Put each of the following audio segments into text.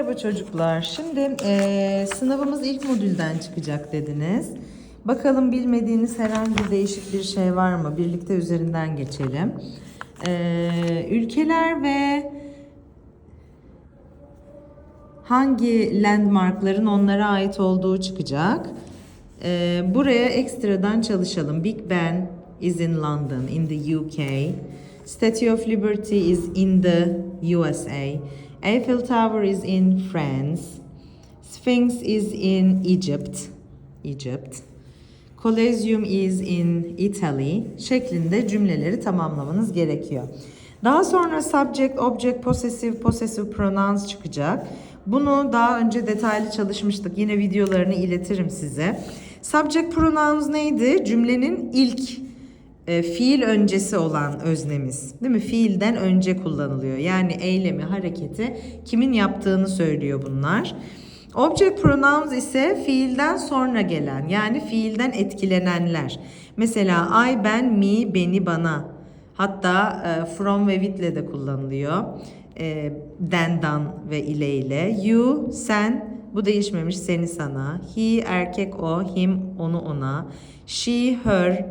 Merhaba çocuklar. Şimdi eee, sınavımız ilk modülden çıkacak dediniz. Bakalım bilmediğiniz herhangi değişik bir şey var mı? Birlikte üzerinden geçelim. Eee, ülkeler ve hangi landmarkların onlara ait olduğu çıkacak. Eee, buraya ekstradan çalışalım. Big Ben is in London, in the UK. Statue of Liberty is in the USA. Eiffel Tower is in France. Sphinx is in Egypt. Egypt. Colosseum is in Italy şeklinde cümleleri tamamlamanız gerekiyor. Daha sonra subject, object, possessive, possessive pronouns çıkacak. Bunu daha önce detaylı çalışmıştık. Yine videolarını iletirim size. Subject pronouns neydi? Cümlenin ilk e, fiil öncesi olan öznemiz. Değil mi? Fiilden önce kullanılıyor. Yani eylemi, hareketi kimin yaptığını söylüyor bunlar. Object pronouns ise fiilden sonra gelen yani fiilden etkilenenler. Mesela I, ben, me, beni, bana. Hatta e, from ve with'le de kullanılıyor. E, den, dan ve ile ile. You, sen, bu değişmemiş seni sana. He, erkek o, him, onu ona. She, her,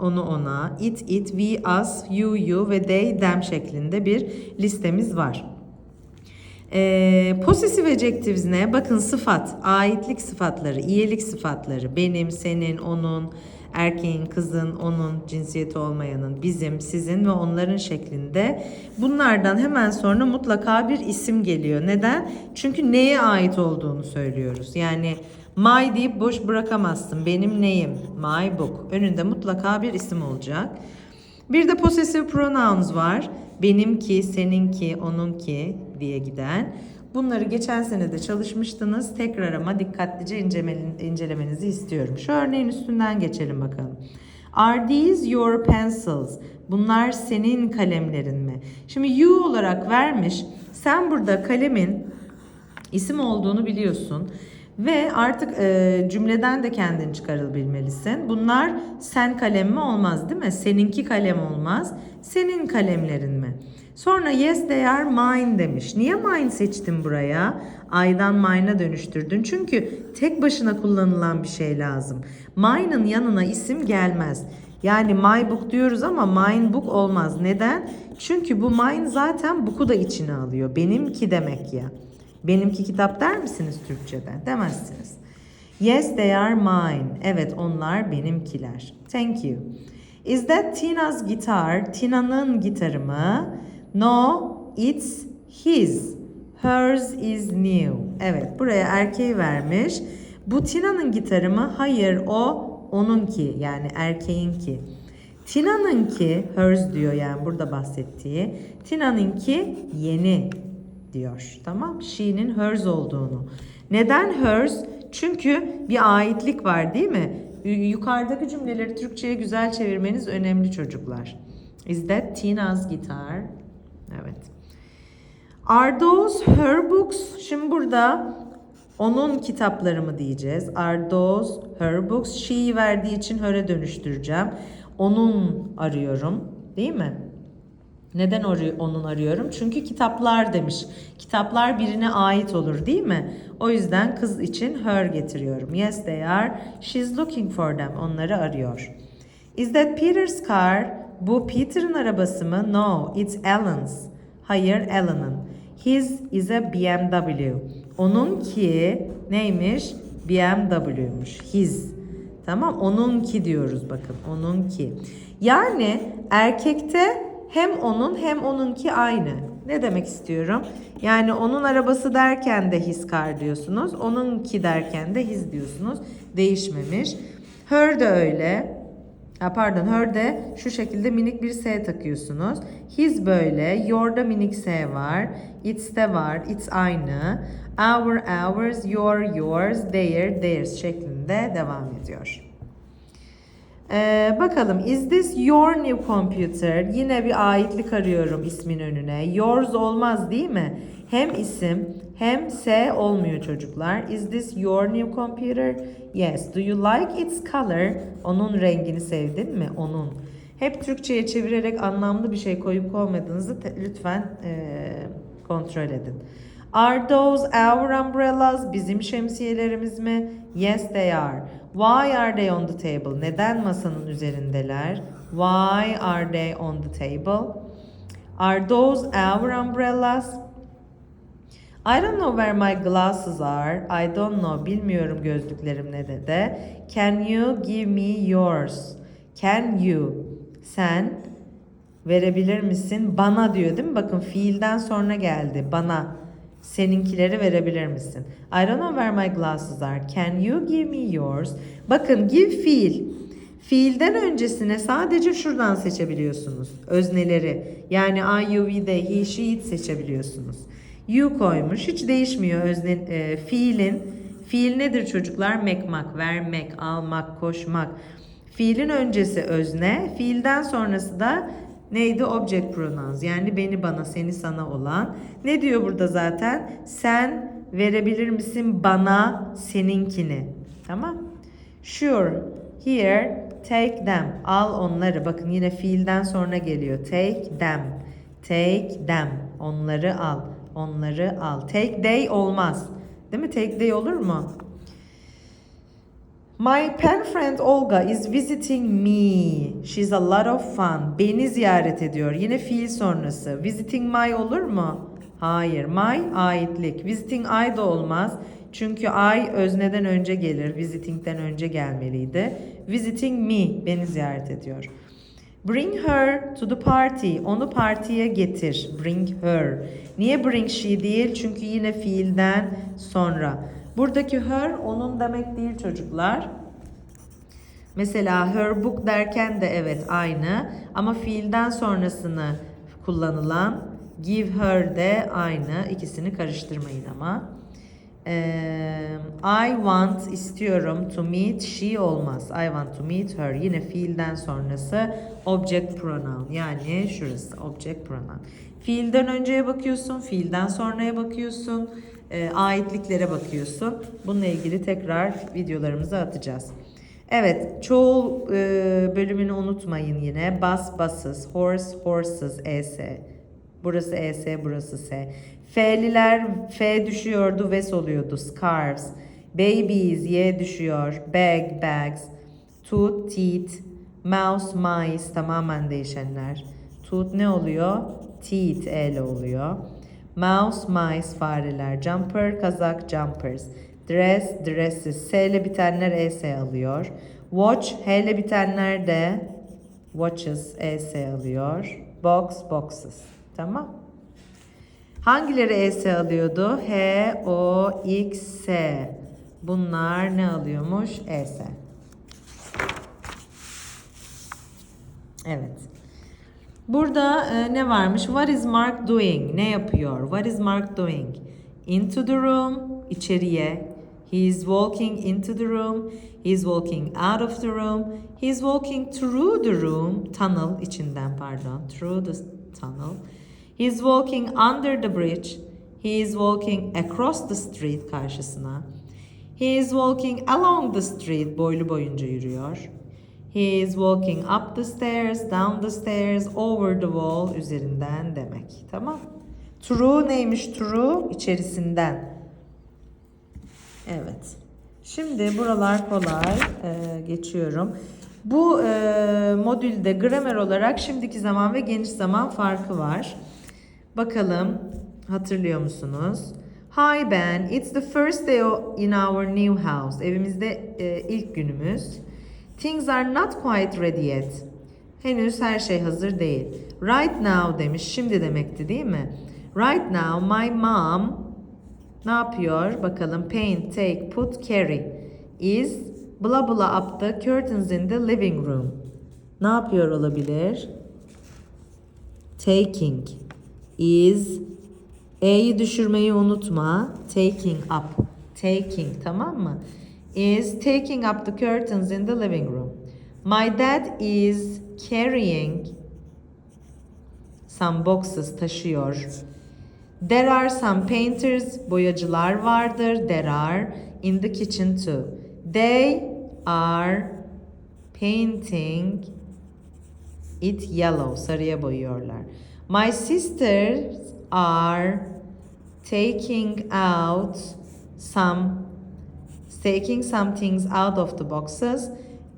onu ona, it it, we us, you you ve they them şeklinde bir listemiz var. Ee, possessive adjectives ne? Bakın sıfat, aitlik sıfatları, iyilik sıfatları, benim, senin, onun, erkeğin, kızın, onun, cinsiyeti olmayanın, bizim, sizin ve onların şeklinde. Bunlardan hemen sonra mutlaka bir isim geliyor. Neden? Çünkü neye ait olduğunu söylüyoruz. Yani my deyip boş bırakamazsın. Benim neyim? My book. Önünde mutlaka bir isim olacak. Bir de possessive pronouns var. Benimki, seninki, onunki diye giden. Bunları geçen sene de çalışmıştınız. Tekrar ama dikkatlice incele- incelemenizi istiyorum. Şu örneğin üstünden geçelim bakalım. Are these your pencils? Bunlar senin kalemlerin mi? Şimdi you olarak vermiş. Sen burada kalemin isim olduğunu biliyorsun. Ve artık e, cümleden de kendini çıkarılabilmelisin. Bunlar sen kalem mi olmaz değil mi? Seninki kalem olmaz. Senin kalemlerin mi? Sonra yes they are mine demiş. Niye mine seçtin buraya? I'dan mine'a dönüştürdün. Çünkü tek başına kullanılan bir şey lazım. Mine'ın yanına isim gelmez. Yani my book diyoruz ama mine book olmaz. Neden? Çünkü bu mine zaten book'u da içine alıyor. Benimki demek ya. Benimki kitap der misiniz Türkçe'de? Demezsiniz. Yes they are mine. Evet onlar benimkiler. Thank you. Is that Tina's guitar? Tina'nın gitarı mı? No, it's his. Hers is new. Evet buraya erkeği vermiş. Bu Tina'nın gitarı mı? Hayır o onunki yani erkeğinki. Tina'nınki hers diyor yani burada bahsettiği. Tina'nınki yeni diyor. Tamam? She'nin hers olduğunu. Neden hers? Çünkü bir aitlik var değil mi? Yukarıdaki cümleleri Türkçe'ye güzel çevirmeniz önemli çocuklar. Is that Tina's guitar? Evet. Are those her books? Şimdi burada onun kitapları mı diyeceğiz? Are those her books? She'yi verdiği için her'e dönüştüreceğim. Onun arıyorum. Değil mi? Neden onun arıyorum? Çünkü kitaplar demiş. Kitaplar birine ait olur değil mi? O yüzden kız için her getiriyorum. Yes they are. She's looking for them. Onları arıyor. Is that Peter's car? Bu Peter'ın arabası mı? No, it's Alan's. Hayır, Alan'ın. His is a BMW. Onunki neymiş? BMW'ymuş. His. Tamam, onunki diyoruz bakın. Onunki. Yani erkekte hem onun hem onunki aynı. Ne demek istiyorum? Yani onun arabası derken de his car diyorsunuz. Onunki derken de his diyorsunuz. Değişmemiş. Her de öyle. Ha, pardon her de şu şekilde minik bir S takıyorsunuz. His böyle. Your'da minik S var. It's'te var. It's aynı. Our, ours, your, yours, their, theirs şeklinde devam ediyor. Ee, bakalım is this your new computer? Yine bir aitlik arıyorum ismin önüne. Yours olmaz değil mi? Hem isim hem S olmuyor çocuklar. Is this your new computer? Yes. Do you like its color? Onun rengini sevdin mi? Onun. Hep Türkçe'ye çevirerek anlamlı bir şey koyup koymadığınızı lütfen eee, kontrol edin. Are those our umbrellas? Bizim şemsiyelerimiz mi? Yes they are. Why are they on the table? Neden masanın üzerindeler? Why are they on the table? Are those our umbrellas? I don't know where my glasses are. I don't know. Bilmiyorum gözlüklerim nerede. de. Can you give me yours? Can you? Sen verebilir misin? Bana diyor değil mi? Bakın fiilden sonra geldi. Bana. Seninkileri verebilir misin? I don't know where my glasses are. Can you give me yours? Bakın give fiil. Fiilden öncesine sadece şuradan seçebiliyorsunuz. Özneleri. Yani I, you, we, they, he, she, it seçebiliyorsunuz. You koymuş. Hiç değişmiyor özne, e, fiilin. Fiil nedir çocuklar? Mekmak, vermek, almak, koşmak. Fiilin öncesi özne. Fiilden sonrası da neydi? Object pronouns. Yani beni bana, seni sana olan. Ne diyor burada zaten? Sen verebilir misin bana seninkini? Tamam. Sure. Here, take them. Al onları. Bakın yine fiilden sonra geliyor. Take them. Take them. Onları al. Onları al. Take they olmaz. Değil mi? Take they olur mu? My pen friend Olga is visiting me. She's a lot of fun. Beni ziyaret ediyor. Yine fiil sonrası. Visiting my olur mu? Hayır. My aitlik. Visiting I da olmaz. Çünkü I özneden önce gelir. Visiting'den önce gelmeliydi. Visiting me. Beni ziyaret ediyor. Bring her to the party. Onu partiye getir. Bring her. Niye bring she değil? Çünkü yine fiilden sonra. Buradaki her onun demek değil çocuklar. Mesela her book derken de evet aynı ama fiilden sonrasını kullanılan give her de aynı. İkisini karıştırmayın ama. Ee, I want istiyorum to meet she olmaz. I want to meet her. Yine fiilden sonrası object pronoun. Yani şurası object pronoun. Fiilden önceye bakıyorsun, fiilden sonraya bakıyorsun, e, aitliklere bakıyorsun. Bununla ilgili tekrar videolarımızı atacağız. Evet, çoğul e, bölümünü unutmayın yine. Bus, buses, horse, horses, es. Burası es, burası s. F'liler F düşüyordu, ves oluyordu. Scarves. Babies, Y düşüyor. Bag, bags. Tooth, teeth. Mouse, mice. Tamamen değişenler. Tooth ne oluyor? Teeth, E oluyor. Mouse, mice, fareler. Jumper, kazak, jumpers. Dress, dresses. S ile bitenler ES alıyor. Watch, H ile bitenler de watches, ES alıyor. Box, boxes. Tamam. Hangileri ES alıyordu? H, O, X, S. Bunlar ne alıyormuş? ES. Evet. Burada e, ne varmış? What is Mark doing? Ne yapıyor? What is Mark doing? Into the room, içeriye. He is walking into the room. He is walking out of the room. He is walking through the room. Tunnel içinden pardon. Through the tunnel. He is walking under the bridge. He is walking across the street karşısına. He is walking along the street boylu boyunca yürüyor. He is walking up the stairs, down the stairs, over the wall üzerinden demek. Tamam? Through neymiş through? içerisinden. Evet. Şimdi buralar kolay. Ee, geçiyorum. Bu e, modülde gramer olarak şimdiki zaman ve geniş zaman farkı var. Bakalım hatırlıyor musunuz? Hi Ben, it's the first day in our new house. Evimizde e, ilk günümüz. Things are not quite ready yet. Henüz her şey hazır değil. Right now demiş. Şimdi demekti değil mi? Right now my mom ne yapıyor? Bakalım paint, take, put, carry is blah blah up the curtains in the living room. Ne yapıyor olabilir? Taking is E'yi düşürmeyi unutma. Taking up. Taking tamam mı? Is taking up the curtains in the living room. My dad is carrying some boxes taşıyor. There are some painters, boyacılar vardır. There are in the kitchen too. They are painting it yellow. Sarıya boyuyorlar. My sisters are taking out some taking some things out of the boxes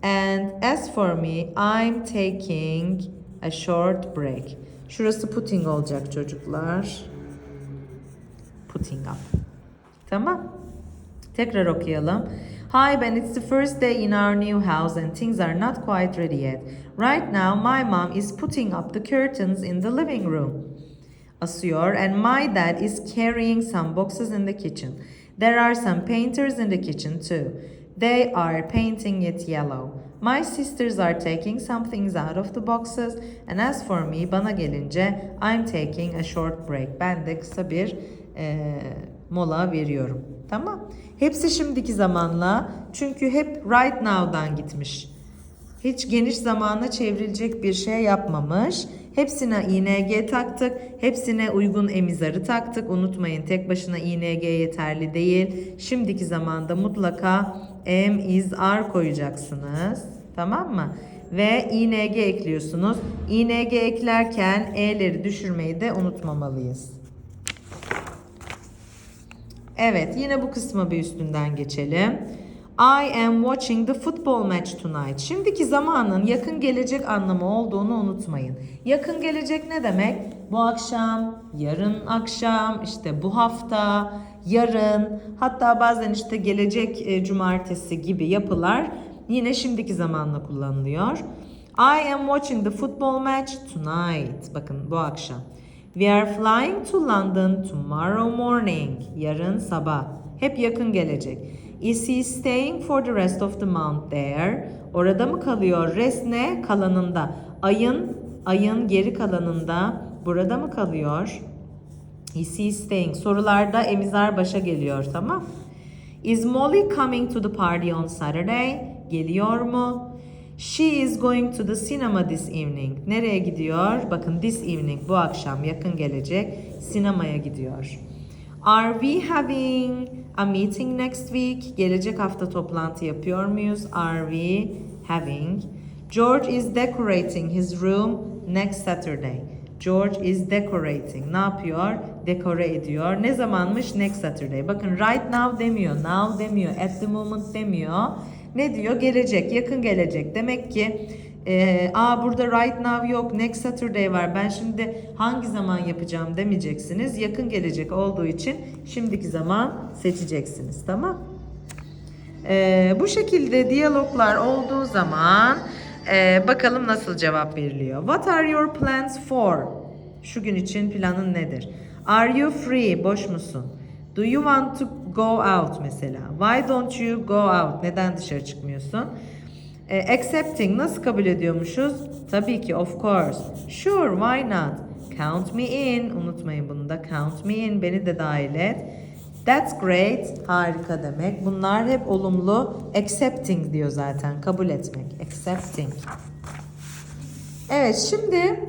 and as for me I'm taking a short break. Şurası putting olacak çocuklar. Putting up. Tamam. Tekrar okuyalım. Hi Ben, it's the first day in our new house and things are not quite ready yet. Right now my mom is putting up the curtains in the living room. Asıyor and my dad is carrying some boxes in the kitchen. There are some painters in the kitchen too. They are painting it yellow. My sisters are taking some things out of the boxes and as for me bana gelince I'm taking a short break. Ben de kısa bir eee, mola veriyorum. Tamam. Hepsi şimdiki zamanla çünkü hep right now'dan gitmiş. Hiç geniş zamana çevrilecek bir şey yapmamış. Hepsine ing taktık. Hepsine uygun emizarı taktık. Unutmayın tek başına ing yeterli değil. Şimdiki zamanda mutlaka are koyacaksınız. Tamam mı? Ve ing ekliyorsunuz. ing eklerken e'leri düşürmeyi de unutmamalıyız. Evet, yine bu kısma bir üstünden geçelim. I am watching the football match tonight. Şimdiki zamanın yakın gelecek anlamı olduğunu unutmayın. Yakın gelecek ne demek? Bu akşam, yarın akşam, işte bu hafta, yarın, hatta bazen işte gelecek e, cumartesi gibi yapılar yine şimdiki zamanla kullanılıyor. I am watching the football match tonight. Bakın bu akşam. We are flying to London tomorrow morning. Yarın sabah. Hep yakın gelecek. Is he staying for the rest of the month there? Orada mı kalıyor? Rest ne? Kalanında. Ayın, ayın geri kalanında burada mı kalıyor? Is he staying? Sorularda emizar başa geliyor tamam. Is Molly coming to the party on Saturday? Geliyor mu? She is going to the cinema this evening. Nereye gidiyor? Bakın this evening bu akşam yakın gelecek sinemaya gidiyor. Are we having a meeting next week? Gelecek hafta toplantı yapıyor muyuz? Are we having? George is decorating his room next Saturday. George is decorating. Ne yapıyor? Dekore ediyor. Ne zamanmış? Next Saturday. Bakın right now demiyor. Now demiyor. At the moment demiyor. Ne diyor? Gelecek. Yakın gelecek. Demek ki e, aa burada right now yok. Next Saturday var. Ben şimdi hangi zaman yapacağım demeyeceksiniz. Yakın gelecek olduğu için şimdiki zaman seçeceksiniz. Tamam? Ee, bu şekilde diyaloglar olduğu zaman e, bakalım nasıl cevap veriliyor. What are your plans for? Şu gün için planın nedir? Are you free? Boş musun? Do you want to go out mesela? Why don't you go out? Neden dışarı çıkmıyorsun? E, accepting nasıl kabul ediyormuşuz? Tabii ki of course. Sure, why not? Count me in. Unutmayın bunu da. Count me in. Beni de dahil et. That's great. Harika demek. Bunlar hep olumlu. Accepting diyor zaten. Kabul etmek. Accepting. Evet şimdi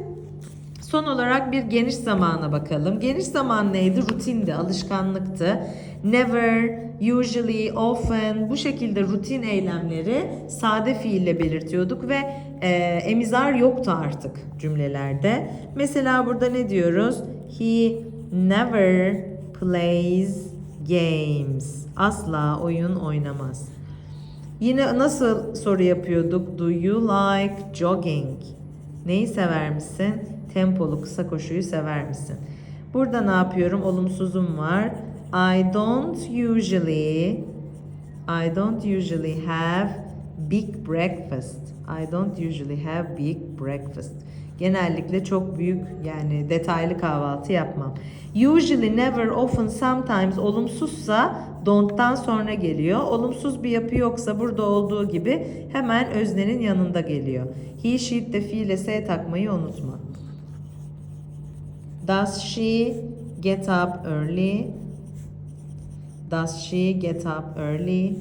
son olarak bir geniş zamana bakalım. Geniş zaman neydi? Rutindi, alışkanlıktı. Never, usually, often bu şekilde rutin eylemleri sade fiille belirtiyorduk ve e, emizar yoktu artık cümlelerde. Mesela burada ne diyoruz? He never plays games. Asla oyun oynamaz. Yine nasıl soru yapıyorduk? Do you like jogging? Neyi sever misin? Tempolu kısa koşuyu sever misin? Burada ne yapıyorum? Olumsuzum var. I don't usually I don't usually have big breakfast. I don't usually have big breakfast. Genellikle çok büyük yani detaylı kahvaltı yapmam. Usually, never, often, sometimes olumsuzsa don't'tan sonra geliyor. Olumsuz bir yapı yoksa burada olduğu gibi hemen öznenin yanında geliyor. He, she de fiile s takmayı unutma. Does she get up early? Does she get up early?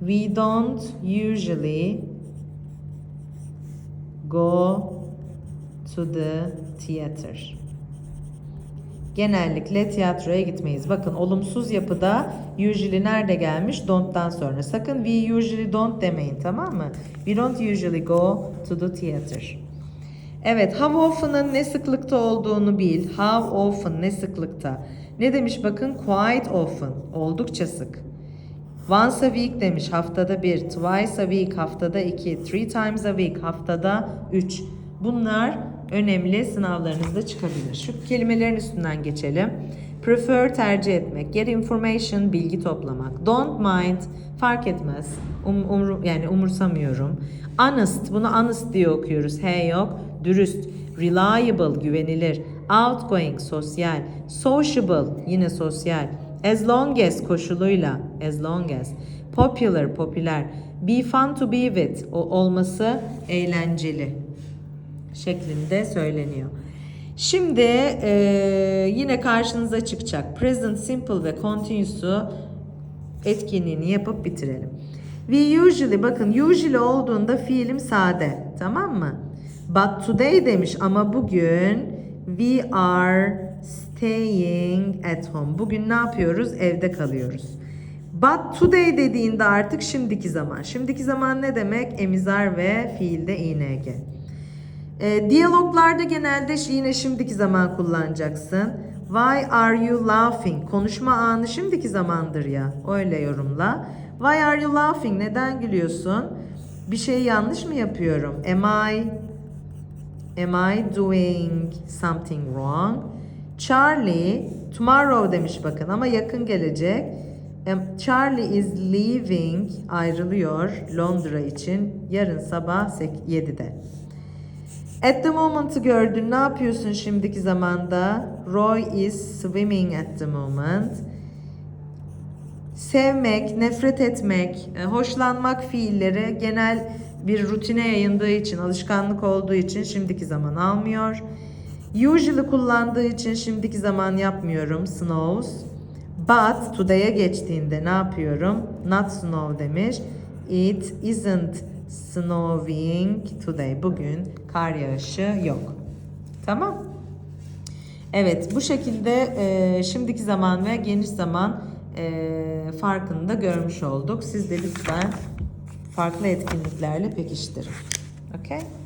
We don't usually go to the theater. Genellikle tiyatroya gitmeyiz. Bakın olumsuz yapıda usually nerede gelmiş? Don't'tan sonra. Sakın we usually don't demeyin tamam mı? We don't usually go to the theater. Evet, how often'ın ne sıklıkta olduğunu bil. How often ne sıklıkta. Ne demiş bakın? Quite often. Oldukça sık. Once a week demiş haftada bir. Twice a week haftada iki. Three times a week haftada üç. Bunlar önemli sınavlarınızda çıkabilir. Şu kelimelerin üstünden geçelim. Prefer tercih etmek. Get information bilgi toplamak. Don't mind fark etmez. Um, umru- yani umursamıyorum. Honest bunu honest diye okuyoruz. He yok. Dürüst. Reliable güvenilir. Outgoing sosyal. Sociable yine sosyal. As long as koşuluyla. As long as. Popular popüler. Be fun to be with. O olması eğlenceli şeklinde söyleniyor. Şimdi eee, yine karşınıza çıkacak present simple ve continuous'u etkinliğini yapıp bitirelim. We usually bakın usually olduğunda fiilim sade tamam mı? But today demiş ama bugün we are staying at home. Bugün ne yapıyoruz? Evde kalıyoruz. But today dediğinde artık şimdiki zaman. Şimdiki zaman ne demek? Emizar ve fiilde ing. E, diyaloglarda genelde yine şimdiki zaman kullanacaksın. Why are you laughing? Konuşma anı şimdiki zamandır ya. Öyle yorumla. Why are you laughing? Neden gülüyorsun? Bir şey yanlış mı yapıyorum? Am I Am I doing something wrong? Charlie tomorrow demiş bakın ama yakın gelecek. Charlie is leaving ayrılıyor Londra için yarın sabah sek- 7'de. At the moment'ı gördün. Ne yapıyorsun şimdiki zamanda? Roy is swimming at the moment. Sevmek, nefret etmek, e, hoşlanmak fiilleri genel bir rutine yayındığı için, alışkanlık olduğu için şimdiki zaman almıyor. Usually kullandığı için şimdiki zaman yapmıyorum. Snows. But today'e geçtiğinde ne yapıyorum? Not snow demiş. It isn't snowing today. Bugün kar yağışı yok. Tamam. Evet bu şekilde e, şimdiki zaman ve geniş zaman e, farkını da görmüş olduk. Siz de lütfen farklı etkinliklerle pekiştirin. Okay?